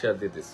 Share দিয়ে this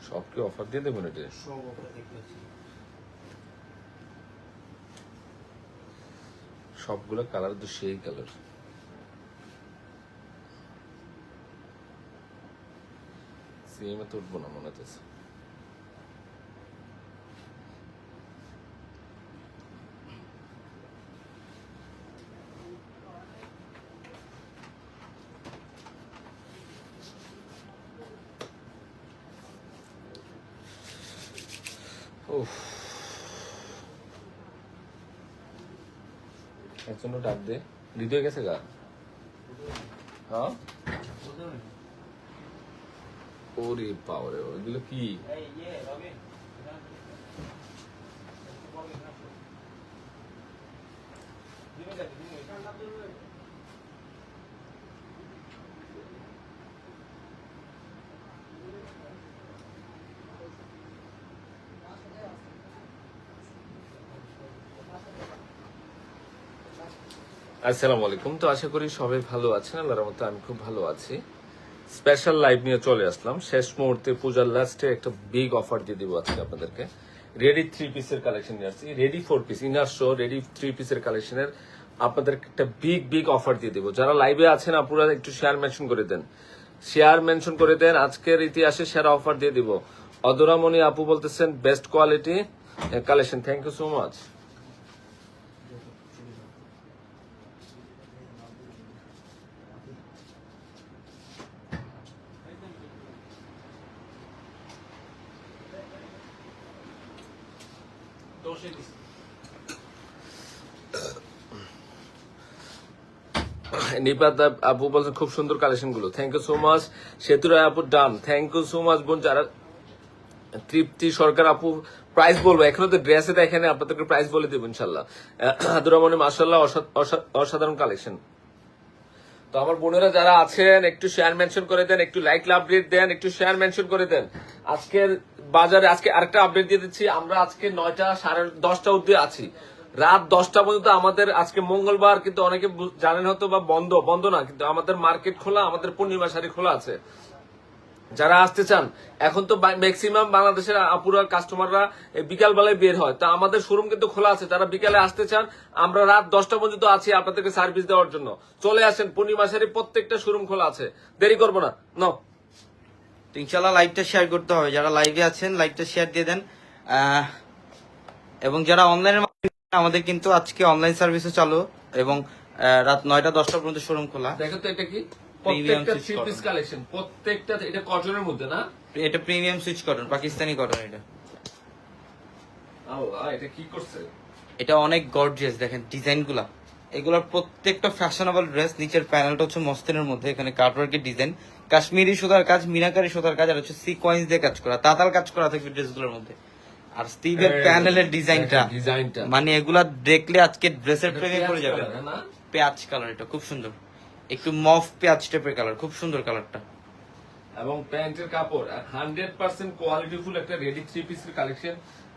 সব কি অফার দিয়ে দেবেন এটা? সব অফার সবগুলো কালার তো সেই কালার সিএমে তো উঠবো না মনে হচ্ছে একজন ডাক দে। হৃদয় গেছে গা। হ্যাঁ? ওরে পাওয়ারে ওইগুলো কি? এই ইয়ে আসসালামু আলাইকুম। তো আশা করি সবাই ভালো আছেন, আল্লাহর মতো আমি খুব ভালো আছি। স্পেশাল লাইভ নিয়ে চলে আসলাম। শেষ মুহূর্তে পূজার লাস্টে একটা বিগ অফার দিয়ে দিব আজকে আপনাদেরকে। রেডি থ্রি পিসের কালেকশন নিয়ে আসছি। Ready four piece inner show ready three পিসের কালেকশনের আপনাদের একটা বিগ বিগ অফার দিয়ে দিব। যারা লাইভে আছেন আপনারা একটু শেয়ার মেনশন করে দেন। শেয়ার মেনশন করে দেন। আজকের ইতিহাসে সেরা অফার দিয়ে দিব। অদরামণি আপু বলতেছেন best quality collection thank you so much নিপাত আপু বলছেন খুব সুন্দর কালেকশনগুলো। থ্যাংক ইউ সো মাচ সেতুরা আপু done thank you so much বোন। যারা তৃপ্তি সরকার, আপু প্রাইস বলব। এখনও তো ড্রেসে এখানে আপনাদেরকে প্রাইস বলে দেবো, ইনশাল্লাহ। আদুরামনি মাসাল্লাহ অসাধারণ কালেকশন তো আমার বোনেরা যারা আছেন, একটু শেয়ার মেনশন করে দেন, একটু লাইক আপডেট দেন, একটু শেয়ার মেনশন করে দেন। আজকের বাজারে আজকে আরেকটা আপডেট দিয়ে দিচ্ছি। আমরা আজকে নয়টা সাড়ে দশটা অব্দি আছি। রাত দশটা পর্যন্ত আমাদের আজকে মঙ্গলবার, কিন্তু অনেকে জানেন হয়তো বা বন্ধ বন্ধ না, কিন্তু আমাদের মার্কেট খোলা, আমাদের পূর্ণিমা শাড়ি খোলা আছে। যারা আসতে চান, এখন তো ম্যাক্সিমাম বাংলাদেশের আপুরা কাস্টমাররা বিকাল বেলায় বের হয়। তা আমাদের শোরুম কিন্তু খোলা আছে। যারা বিকালে আসতে চান, আমরা রাত দশটা পর্যন্ত আছি আপনাদেরকে সার্ভিস দেওয়ার জন্য। চলে আসেন পূর্ণিমা শাড়ি প্রত্যেকটা শোরুম খোলা আছে। দেরি করব না। নাও। তো ইনশাল্লাহ লাইভটা শেয়ার করতে হবে। যারা লাইভে আছেন লাইভটা শেয়ার দিয়ে দেন। এবং যারা অনলাইনের আমাদের কিন্তু আজকে অনলাইন সার্ভিসও চালু এবং রাত নয়টা দশটা পর্যন্ত শোরুম খোলা। দেখো তো এটা কি? প্রত্যেকটা থ্রি পিস কালেকশন প্রত্যেকটা এটা কটনের মধ্যে না? এটা premium Swiss cotton Pakistani cotton এটা। এটা কি করছে? এটা অনেক গর্জিয়াস দেখেন ডিজাইনগুলা। এগুলোর প্রত্যেকটা ফ্যাশনেবল ড্রেস নিচের প্যানেলটা হচ্ছে মস্তিনের মধ্যে এখানে কাটওয়ার্কের ডিজাইন কাশ্মীরি সুতার কাজ মিনাকারি সুতার কাজ আর হচ্ছে সিকোয়েন্স দিয়ে কাজ করা তাতাল কাজ করা থাকবে ড্রেসগুলোর মধ্যে। আর স্টিভের প্যানেলের ডিজাইনটা ডিজাইনটা। মানে এগুলা দেখলে আজকে ড্রেসের প্রেমে পড়ে যাবে। পেঁয়াজ কালার, না? পেঁয়াজ কালার এটা খুব সুন্দর। একটু মফ পেঁয়াজ টাইপের কালার খুব সুন্দর কালারটা এবং প্যান্টের কাপড় হান্ড্রেড পার্সেন্ট কোয়ালিটিফুল একটা রেডি থ্রি পিসের কালেকশন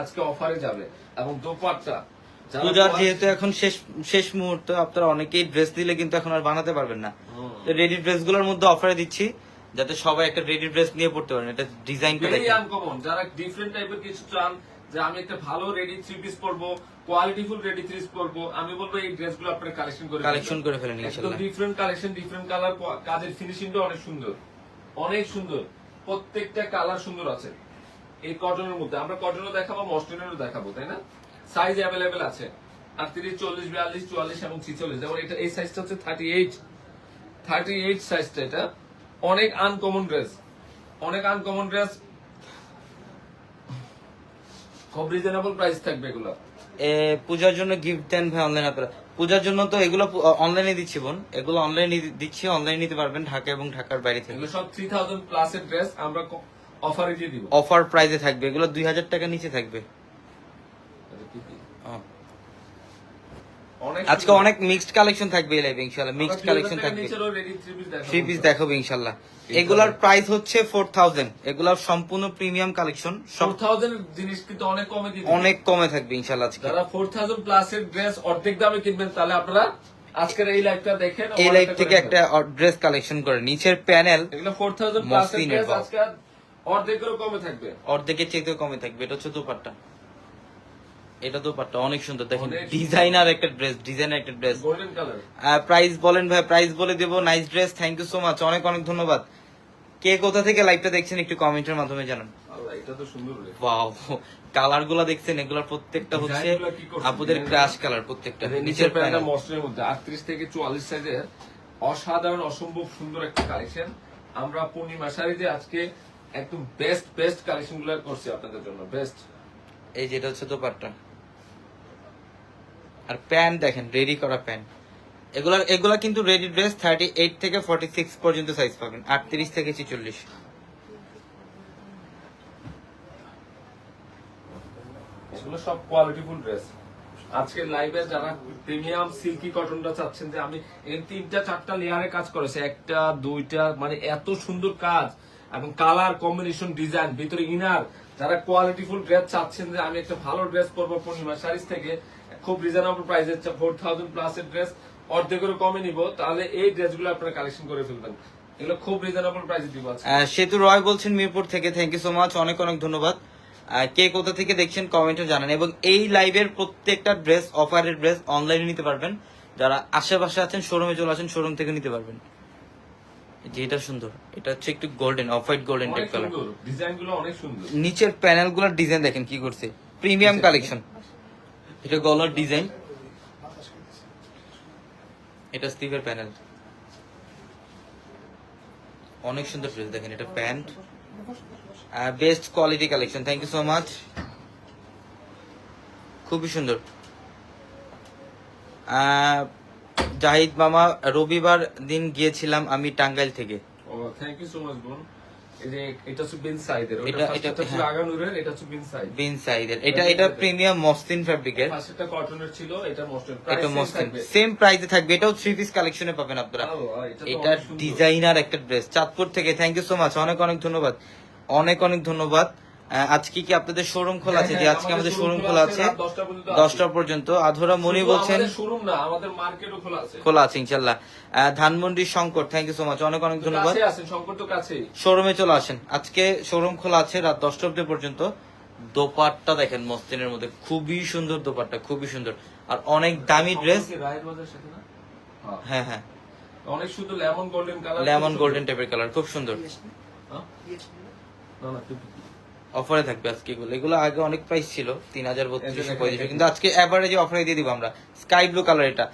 আজকে অফারে যাবে। এবং দোপাট্টা পূজার যেহেতু এখন শেষ শেষ মুহূর্ত আপনারা অনেকেই ড্রেস দিলে কিন্তু এখন আর বানাতে পারবেন না। হুম। রেডি ড্রেসগুলোর মধ্যে অফারে দিচ্ছি যাতে সবাই একটা রেডি ড্রেস নিয়ে পড়তে পারেন। এটা দেখেন আনকমন যারা ডিফারেন্ট টাইপের কিছু চান যে আমি একটা ভালো রেডি থ্রি পিস পরবো কোয়ালিটিফুল রেডি থ্রি পিস পরবো আমি বলব এই ড্রেসগুলো আপনারা কালেকশন করে Collection করে ফেলেন, একদম। ডিফারেন্ট কালেকশন ডিফারেন্ট কালার কাজের ফিনিশিংটা অনেক সুন্দর। অনেক সুন্দর। প্রত্যেকটা কালার সুন্দর আছে। এই কটনের মধ্যে। আমরা কটনও দেখাবো মসলিনেরও দেখাবো তাই না? সাইজ অ্যাভেলেবেল আছে। আটত্রিশ চল্লিশ বিয়াল্লিশ চুয়াল্লিশ এবং ছিচল্লিশ। যেমন এটা এই সাইজটা হচ্ছে থার্টি এইট থার্টি এইট সাইজটা এটা। অনেক আনকমন ড্রেস অনেক আনকমন ড্রেস খুব রিজনেবল প্রাইস থাকবে এগুলো। এ, পূজার জন্য গিফট দেন ভাই অনলাইন আপনারা। পূজার জন্য তো এগুলো অনলাইনে দিচ্ছি বোন। এগুলো অনলাইনে দিচ্ছি অনলাইনে নিতে পারবেন ঢাকা এবং ঢাকার বাইরে থেকে। এগুলো সব থ্রি থাউজেন্ড প্লাস এর ড্রেস আমরা অফারে দিয়ে দিব। অফার প্রাইসে থাকবে। এগুলো দুই হাজার টাকা নিচে থাকবে ও। অনেক আজকে অনেক মিক্সড কালেকশন থাকবে এই লাইভে ইনশাআল্লাহ। মিক্সড কালেকশন থাকবে। থ্রি পিস দেখাবো। ইনশাআল্লাহ। এগুলার প্রাইস হচ্ছে ফোর থাউজেন্ড এগুলার সম্পূর্ণ প্রিমিয়াম কালেকশন ফোর সব থাউজেন্ড জিনিস কিন্তু অনেক কমে দিয়ে অনেক কমে থাকবে ইনশাআল্লাহ আজকে। যারা ফোর থাউজেন্ড প্লাস এর ড্রেস অর্ধেক দামে কিনবেন তাহলে আপনারা আজকের এই লাইভটা দেখেন এই লাইভ থেকে একটা ড্রেস কালেকশন করে নিচের প্যানেল এগুলো ফোর থাউজেন্ড প্লাস এর ড্রেস আজকে অর্ধেকেরও কমে থাকবে। অর্ধেকের চেয়ে কমে থাকবে এটা হচ্ছে দোপাট্টা। এটা দোপাট্টা অনেক সুন্দর দেখেন। ডিজাইনার একটা ড্রেস ডিজাইনার একটা ড্রেস প্রাইস বলেন ভাই প্রাইস বলে দেবো nice dress thank you so much অনেক অনেক ধন্যবাদ। কে কোথা থেকে লাইভটা দেখছেন একটু কমেন্টের মাধ্যমে জানান। তো। ওয়াও কালারগুলা দেখছেন এগুলোর প্রত্যেকটা হচ্ছে? আপুদের ক্রাশ কালার প্রত্যেকটা নিচের প্যান্টটা মসলিনের মধ্যে আটত্রিশ থেকে চুয়াল্লিশ সাইজের অসাধারণ অসম্ভব সুন্দর একটা কালেকশন আমরা পূর্ণিমা শাড়িতে আজকে একদম বেস্ট বেস্ট কালেকশনগুলো করছি আপনাদের জন্য বেস্ট এই যেটা হচ্ছে দোপাট্টা। আর প্যান্ট দেখেন রেডি করা প্যান্ট এগুলা এগুলা কিন্তু রেডি ড্রেস থার্টি এইট থেকে ফর্টি সিক্স পর্যন্ত সাইজ পাবেন, আটত্রিশ থেকে ছেচল্লিশ। এগুলো সব কোয়ালিটিফুল ড্রেস আজকে লাইভে যারা প্রিমিয়াম সিল্কি কটনটা চাচ্ছেন যে আমি এই তিনটা, চারটা লেয়ারে কাজ করেছে, একটা, দুইটা মানে এত সুন্দর কাজ এবং কালার কম্বিনেশন ডিজাইন ভিতরে ইনার যারা কোয়ালিটিফুল ড্রেস চাচ্ছেন যে আমি একটা ভালো ড্রেস পরবো পূর্ণিমা শাড়িজ থেকে খুব রিজনেবল প্রাইসে ফোর থাউজেন্ড প্লাস এর ড্রেস অর্ধেকেরও কমে নিব তাহলে এই ড্রেসগুলো আপনারা কালেকশন করে ফেলবেন। এগুলো খুব রিজনেবল প্রাইসে দিব সেতু রয় বলছেন মিরপুর থেকে। থ্যাংক ইউ সো মাচ অনেক অনেক ধন্যবাদ। কে কোথা থেকে দেখছেন কমেন্টে জানান এবং এই লাইভের প্রত্যেকটা ড্রেস অফারের ড্রেস অনলাইনে নিতে পারবেন। যারা আশেপাশে আছেন শোরুমে চলে আসেন শোরুম থেকে নিতে পারবেন। যে এটা সুন্দর এটা হচ্ছে একটু golden off white golden type colour সুন্দর ডিজাইনগুলো অনেক সুন্দর। নিচের প্যানেলগুলোর ডিজাইন দেখেন কি করছে। প্রিমিয়াম কালেকশন এটা গলার ডিজাইন। এটা স্টিভের প্যানেল। অনেক সুন্দর ড্রেস দেখেন, এটা pant. Best quality collection thank you so much খুবই সুন্দর। জাহিদ মামা, রবিবার দিন গিয়েছিলাম আমি টাঙ্গাইল থেকে। থ্যাংক ইউ সো মাচ বোন। যে এটা হচ্ছে বিন সাইদের এটা- এটা এটা- এটা ছিল। আগানুরের এটা হচ্ছে বিন সাইদ বিন সাইদের এটা এটা প্রিমিয়াম মসলিন ফ্যাব্রিকের পাশেরটা কটনের ছিল এটা মস্টের এটা মসলিন সেম প্রাইসে থাকবে। এটাও থ্রি পিস কালেকশনে পাবেন আপনারা। এটা ডিজাইনার একটা ড্রেস চাঁদপুর থেকে। থ্যাংক ইউ সো মাচ অনেক অনেক ধন্যবাদ। অনেক অনেক ধন্যবাদ। আজকে কি আপনাদের শোরুম খোলা আছে? হ্যাঁ, যে আজকে আমাদের শোরুম খোলা আছে দশটা পর্যন্ত আধরা মনি বলছেন শোরুম না আমাদের মার্কেটও খোলা আছে। খোলা আছে ইনশাল্লাহ Dhanmondi Shankar thank you so much অনেক অনেক ধন্যবাদ। শোরুমে চলে আসেন। আজকে শোরুম খোলা আছে রাত দশটা অব্দি পর্যন্ত। দোপাট্টা দেখেন মস্তিনের মধ্যে। খুবই সুন্দর দোপাট্টা খুবই সুন্দর। আর অনেক দামি ড্রেস হ্যাঁ। হ্যাঁ হ্যাঁ। অনেক সুন্দর lemon golden colour lemon golden টাইপের কালার খুব সুন্দর। না না। অফারে থাকবে আজকে এগুলো। এগুলো আগে অনেক প্রাইস ছিল তিন হাজার বত্রিশশো এখানে- পঁয়ত্রিশশো কিন্তু আজকে অ্যাভারেজে অফারে দিয়ে দিব আমরা। স্কাই ব্লু কালার এটা।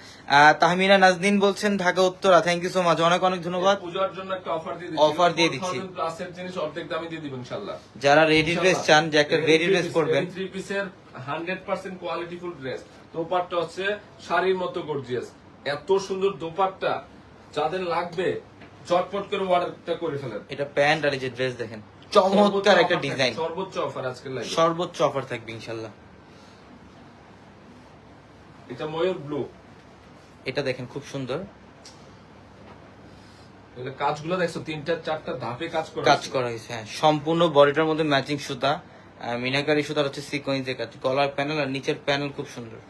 তাহমিনা নাজদিন বলছেন Dhaka Uttara. Thank you so much অনেক অনেক ধন্যবাদ। পূজার জন্য একটা অফার দিয়ে Offer দিয়ে দিচ্ছি। জিনিস অর্ধেক দামে দিয়ে দিব ইনশাআল্লাহ। যারা রেডি ড্রেস চান যে একটা রেডি ড্রেস করবেন থ্রি পিসের হান্ড্রেড পার্সেন্ট কোয়ালিটিফুল ড্রেস দোপাট্টা হচ্ছে শাড়ির মতো গর্জিয়াস এত সুন্দর দোপাট্টা যাদের লাগবে চটপট করে অর্ডারটা করে ফেলেন। এটা প্যান্ট আর এই যে ড্রেস দেখেন। চমৎকার একটা ডিজাইন সর্বোচ্চ অফার আজকে সর্বোচ্চ অফার থাকবে ইনশাল্লাহ। এটা ময়ূর ব্লু এটা দেখেন খুব সুন্দর। এগুলো কাজগুলো দেখছ তিনটা চারটা ধাপে কাজ করা কাজ করা হয়েছে হ্যাঁ। সম্পূর্ণ বডিটার মধ্যে ম্যাচিং সুতা মিনাকারি সুতার হচ্ছে সিকোয়েন্সের কাজ। গলার প্যানেল আর নিচের প্যানেল খুব সুন্দর।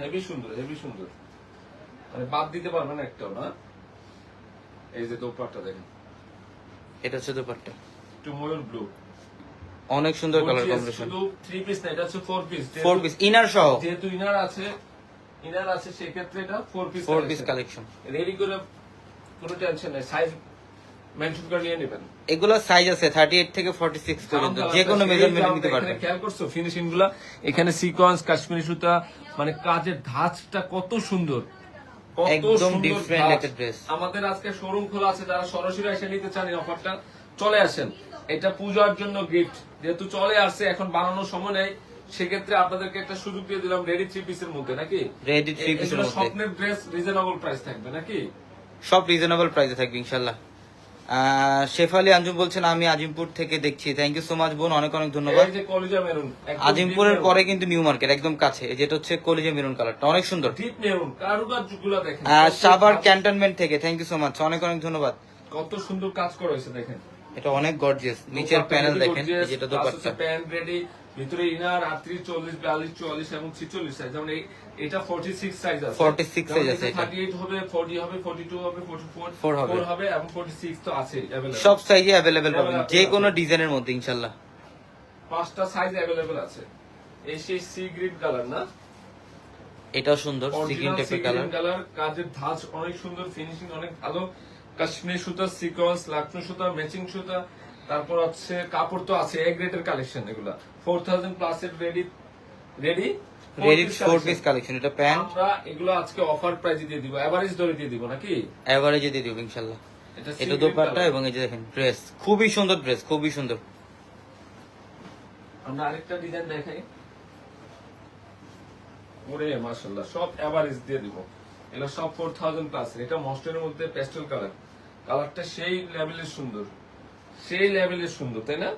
হেভি সুন্দর হেভি সুন্দর। মানে বাদ দিতে পারবে না একটাও না? এই যে দোপাট্টা দেখেন। এটা হচ্ছে দোপাট্টা। একটু ময়ূর ব্লু অনেক সুন্দর কালার কম্বিনেশন শুধু থ্রি পিস না এটা হচ্ছে four piece four piece inner সহ। যেহেতু ইনার আছে ইনার আছে সেক্ষেত্রে এটা four piece four piece collection ready করে কোনো টেনশন নেই সাইজ মেনশন করে নিয়ে নেবেন। এগুলো সাইজ আছে থার্টি এইট থেকে ফর্টি সিক্স পর্যন্ত। যে কোনো মেজারমেন্ট নিতে পারবেন। খেয়াল করছ ফিনিশিংগুলা? এখানে সিকোয়েন্স কাশ্মীরি সুতা মানে কাজের ধাঁচটা কত সুন্দর। কত একদম সুন্দর একটা dress। আমাদের আজকে শোরুম খোলা আছে যারা সরাসরি এসে নিতে চান এই অফারটা চলে আসেন। এটা পূজার জন্য গিফট যেহেতু চলে আসছে এখন বানানোর সময় নেই সেক্ষেত্রে আপনাদেরকে একটা সুযোগ দিয়ে দিলাম রেডি থ্রি পিসের মধ্যে নাকি? রেডি থ্রি পিসের মধ্যে। স্বপ্নের ড্রেস রিজনেবল প্রাইস থাকবে নাকি? সব রিজনেবল প্রাইসে থাকবে ইনশাল্লাহ। শেফালি আঞ্জুম বলছেন আমি আজিমপুর থেকে দেখছি। থ্যাংক ইউ সো মাচ বোন অনেক অনেক ধন্যবাদ। আজিমপুরের পরে কিন্তু নিউ মার্কেট একদম কাছে। যেটা হচ্ছে কলিজে মেরুন কালারটা অনেক সুন্দর। কাজ- ক্যান্টনমেন্ট থেকে। থ্যাংক ইউ সো মাচ অনেক অনেক ধন্যবাদ। কত সুন্দর কাজ করা হয়েছে দেখেন। এটা অনেক গর্জিয়াস নিচের প্যানেল দেখেন যেটা দোপাট্টা। প্যান্ট রেডি ভিতরে ইনার আটত্রিশ চল্লিশ বিয়াল্লিশ চুয়াল্লিশ এবং ছিচল্লিশ সাইজ যেমন এটা ফোর্টি সিক্স সাইজ আছে 46 size আছে এটা। থার্টি এইট হবে ফোর্টি হবে ফোর্টি টু হবে ফোর্টি ফোর Four হবে। হবে এবং ফোর্টি সিক্স তো আছে সব সাইজে অ্যাভেলেবেল পাবেন। যে। কোনো ডিজাইনের মধ্যে ইনশাল্লাহ। পাঁচটা সাইজ অ্যাভেলেবেল আছে। এই সেই সি গ্রিন কালার না? এটাও সুন্দর সিকিম অরিজিনাল টাইপের কালার কালার কাজের ধাঁচ অনেক সুন্দর ফিনিশিং অনেক ভালো। কাশ্মীর সুতা সিকোয়েন্স লাকনো সুতা ম্যাচিং সুতা তারপর হচ্ছে কাপড় তো আছে এক গ্রেডের কালেকশন এগুলা। ফোর থাউজেন্ড প্লাস এর ready ready ready four piece collection এটা প্যান্ট আমরা এগুলো আজকে অফার প্রাইজে দিয়ে দিব এভারেজ ধরে দিয়ে দিব নাকি? এভারেজে দিয়ে দিব ইনশাল্লাহ। এটা দোপাট্টা এবং এই যে দেখেন ড্রেস খুবই সুন্দর ড্রেস খুবই সুন্দর। আমরা আরেকটা ডিজাইন দেখাই। ওরে মাশাআল্লাহ সব এভারেজ দিয়ে দিব। এগুলো সব ফোর থাউজেন্ড প্লাস এটা মস্টারের মধ্যে পেস্টেল কালার কালারটা সেই লেভেলের সুন্দর। সেই লেভেলের সুন্দর তাই না?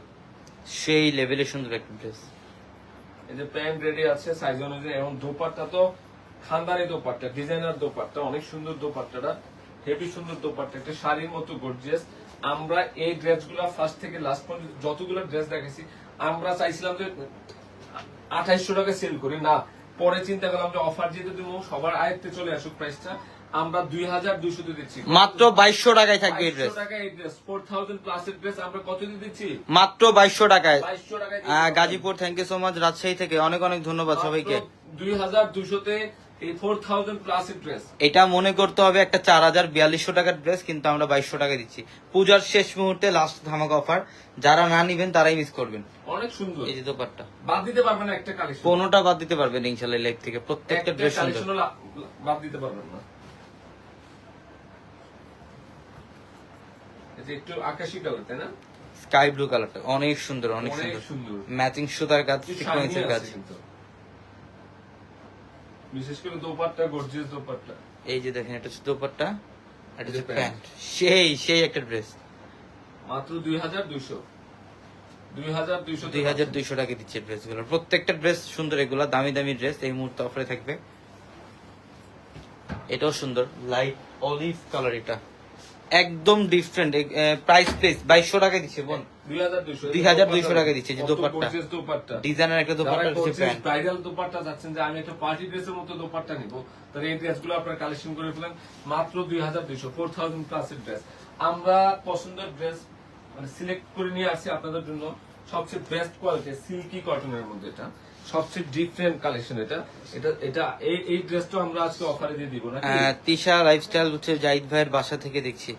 সেই লেভেলের সুন্দর একটা ড্রেস এই যে প্যান্ট রেডি আছে সাইজ অনুযায়ী এবং দোপাট্টা তো খানদানি দোপাট্টা ডিজাইনার দোপাট্টা অনেক সুন্দর দোপাট্টাটা হেভি সুন্দর দোপাট্টা একটা শাড়ির মতো গর্জিয়াস আমরা এই ড্রেসগুলো ফার্স্ট থেকে লাস্ট পর্যন্ত যতগুলো ড্রেস দেখেছি আমরা চাইছিলাম যে আঠাইশশো টাকা সেল করি। না পরে চিন্তা করলাম যে অফার যেহেতু দিব সবার আয়ত্তে চলে আসুক প্রাইসটা আমরা দুই হাজার দুইশো দিচ্ছি। মাত্র বাইশশো টাকায় থাকবে এই ড্রেস টাকা এই ড্রেস ফোর থাউজেন্ড প্লাস এর ড্রেস আমরা কত দিয়ে দিচ্ছি? মাত্র বাইশশো টাকায়। বাইশশো টাকায় Gazipur thank you so much Rajshahi থেকে অনেক অনেক ধন্যবাদ সবাইকে। দুই হাজার দুশোতে এই ফোর থাউজেন্ড প্লাস এর ড্রেস এটা মনে করতে হবে একটা চার হাজার বিয়াল্লিশশো টাকার ড্রেস কিন্তু আমরা বাইশশো টাকা দিচ্ছি। পূজার শেষ মুহূর্তে লাস্ট ধামাকা অফার যারা না নিবেন তারাই মিস করবেন। অনেক সুন্দর। এই যে দোপাট্টা। বাদ দিতে পারবেন একটা কালেকশন পনেরোটা বাদ দিতে পারবেন ইনশাল্লাহ লেগ থেকে। প্রত্যেকটা ড্রেস সুন্দর। বাদ দিতে পারবেন না। যে একটু আকাশি কালার তাই না? স্কাই ব্লু কালারটা অনেক সুন্দর অনেক সুন্দর। ম্যাচিং সুতার কাজ সিকোয়েন্সের কাজ। বিশেষ করে দোপাট্টা গর্জিয়াস দোপাট্টা। এই যে দেখেন এটা হচ্ছে দোপাট্টা এটা হচ্ছে প্যান্ট। সেই সেই একটা ড্রেস মাত্র টাকা দিচ্ছে প্রত্যেকটা ড্রেস সুন্দর এগুলো দামি দামি ড্রেস এই মুহূর্তে অফারে থাকবে। এটাও সুন্দর লাইট অলিভ কালার এটা। একদম ডিফারেন্ট প্রাইস প্লেস বাইশশো টাকা দিচ্ছে বোন। দুই হাজার দুইশো টাকা। দিচ্ছে, যে দোপাট্টা। gorgeous একটা দোপাট্টা হচ্ছে ব্রাইডাল দোপাট্টা যাচ্ছেন যে আমি একটা পার্টি ড্রেসের মতো দোপাট্টা নিব। তাহলে এই ড্রেসগুলো আপনারা কালেকশন করে ফেলেন। মাত্র দুই হাজার দুইশো ফোর থাউজেন্ড প্লাসের ড্রেস আমরা পছন্দের ড্রেস মানে সিলেক্ট করে নিয়ে আসছি আপনাদের জন্য। সবচেয়ে বেস্ট কোয়ালিটি সিল্কি কটনের মধ্যে এটা। সবচেয়ে ডিফারেন্ট কালেকশন এটা। এটা এটা এই ড্রেসটা আমরা আজকে অফারে দিয়ে দিব আহ, তিশা লাইফস্টাইল হচ্ছে জাহিদ ভাইয়ের বাসা থেকে দেখছি।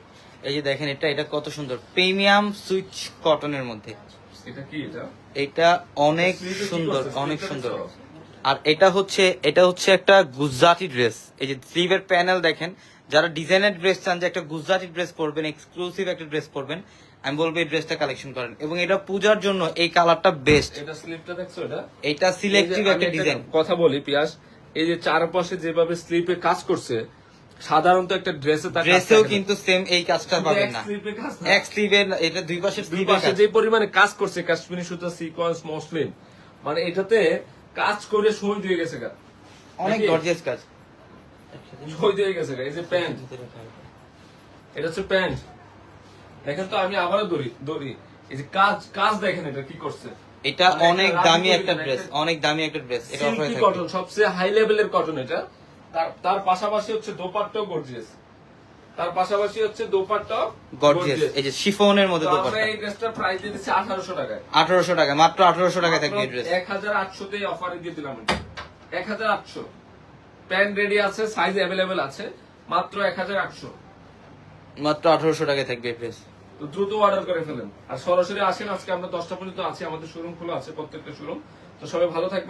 এই যে দেখেন এটা এটা কত সুন্দর। প্রিমিয়াম সুইচ কটনের মধ্যে। এটা কি এটা? এটা অনেক সুন্দর অনেক সুন্দর। আর এটা হচ্ছে এটা হচ্ছে একটা গুজরাটি ড্রেস এই যে স্লিভের প্যানেল দেখেন যারা ডিজাইনার ড্রেস চান যে একটা গুজরাটি ড্রেস পরবেন এক্সক্লুসিভ একটা ড্রেস পরবেন আমি বলব এই ড্রেসটা কালেকশন করেন। এবং এটা পূজার জন্য এই কালারটা বেস্ট এটা স্লিপটা দেখছ এটা? এটা সিলেক্টিভ একটা ডিজাইন কথা বলি পিয়াস এই যে চারপাশে যেভাবে স্লিপে কাজ করছে সাধারণত একটা ড্রেসে ড্রেসেও কিন্তু সেম এই কাজটা পাবেন না। স্লিপে কাজ না। এক স্লিভের এটা দুই পাশের দুই পাশে যে পরিমাণে কাজ করছে কাশ্মীরি সুতা সিকোয়েন্স মসলিন মানে এটাতে কাজ করে শহীদ হয়ে গেছে গা। অনেক গর্জিয়াস কাজ। শহীদ হয়ে গেছে গা এই যে প্যান্ট। এটা হচ্ছে প্যান্ট। দেখেন তো আমি আবারও দৌড়ি দৌড়ি। এই যে কাজ কাজ দেখেন এটা কি করছে। এটা মানে অনেক দামি একটা ড্রেস অনেক দামি একটা ড্রেস এটা অফারে থাকবে। কটন সবচেয়ে হাই লেভেলের কটন এটা। তার তার পাশাপাশি হচ্ছে দোপাট্টাও গর্জিয়াস তার পাশাপাশি হচ্ছে দোপাট্টা গর্জিয়াস এই যে শিফনের মধ্যে তো আমরা দোপাট্টা। এই ড্রেসটার প্রাইস দিয়ে দিচ্ছি আঠারোশো টাকায়। আঠারোশো টাকা মাত্র আঠারোশো টাকা থাকবে এই ড্রেস এক হাজার আটশোতে অফারে দিয়ে দিলাম এক হাজার আটশো। প্যান্ট রেডি আছে সাইজ অ্যাভেলেবেল আছে মাত্র এক হাজার আটশো। মাত্র আঠারোশো টাকায় থাকবে এই ড্রেস তো দ্রুত অর্ডার করে ফেলেন। আর সরাসরি আসেন, আজকে আমরা দশটা পর্যন্ত আছি, আমাদের শোরুম খোলা আছে, প্রত্যেকটা শোরুম তো সবাই ভালো থাকবেন।